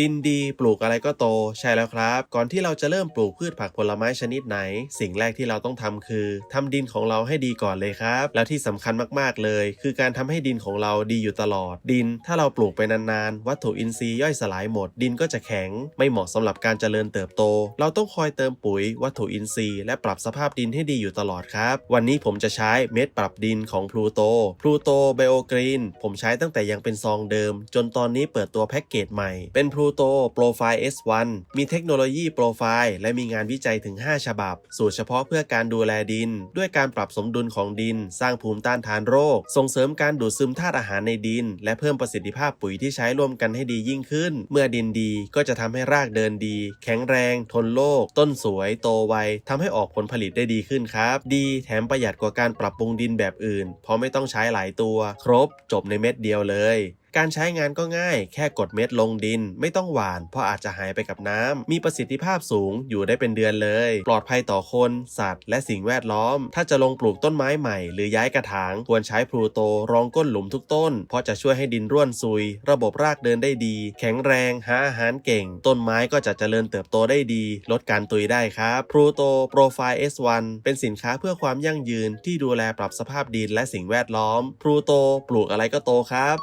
ดินดีปลูกอะไรก็โต ใช่แล้วครับ ก่อนที่เราจะเริ่มปลูกพืชผักผลไม้ชนิดไหน สิ่งแรกที่เราต้องทำคือทำดินของเราให้ดีก่อนเลยครับ แล้วที่สำคัญมากๆเลย คือการทำให้ดินของเราดีอยู่ตลอด ดิน ถ้าเราปลูกไปนานๆ วัตถุอินทรีย์ย่อยสลายหมด ดินก็จะแข็ง ไม่เหมาะสำหรับการเจริญเติบโต เราต้องคอยเติมปุ๋ย วัตถุอินทรีย์ และปรับสภาพดินให้ดีอยู่ตลอดครับ วันนี้ผมจะใช้เม็ดปรับดินของพลูโตพลูโตไบโอกรีนผมใช้ตั้งแต่ยังเป็นซองเดิม จนตอนนี้เปิดตัวแพ็กเกจใหม่เป็นพลูโตโปรไฟล์ S1 มีเทคโนโลยีโปรไฟล์และมีงานวิจัยถึง 5 ฉบับ สูตรเฉพาะเพื่อการดูแลดิน ด้วยการปรับสมดุลของดิน สร้างภูมิต้านทานโรค ส่งเสริมการดูดซึมธาตุอาหารในดิน และเพิ่มประสิทธิภาพปุ๋ยที่ใช้ร่วมกันให้ดียิ่งขึ้น เมื่อดินดีก็จะทำให้รากเดินดี แข็งแรง ทนโรคต้นสวย โตไวทำให้ออกผลผลิตได้ดีขึ้นครับ ดีแถมประหยัดกว่าการปรับปรุงดินแบบอื่น เพราะไม่ต้องใช้หลายตัว ครบ จบในเม็ดเดียวเลย การใช้งานก็ง่าย แค่กดเม็ดลงดิน ไม่ต้องหวาน เพราะอาจจะหายไปกับน้ำมีประสิทธิภาพสูงอยู่ได้เป็นเดือนเลย ปลอดภัยต่อคน สัตว์ และสิ่งแวดล้อม ถ้าจะลงปลูกต้นไม้ใหม่ หรือย้ายกระถาง ควรใช้พลูโตรองก้นหลุมทุกต้น เพราะจะช่วยให้ดินร่วนซุย ระบบรากเดินได้ดี แข็งแรงหาอาหารเก่ง ต้นไม้ก็จะเจริญเติบโตได้ดี ลดการตุยได้ครับพลูโตโปรไฟล์ S1 เป็นสินค้าเพื่อความยั่งยืนที่ดูแลปรับสภาพดินและสิ่งแวดล้อมพลูโตปลูกอะไรก็โตครับ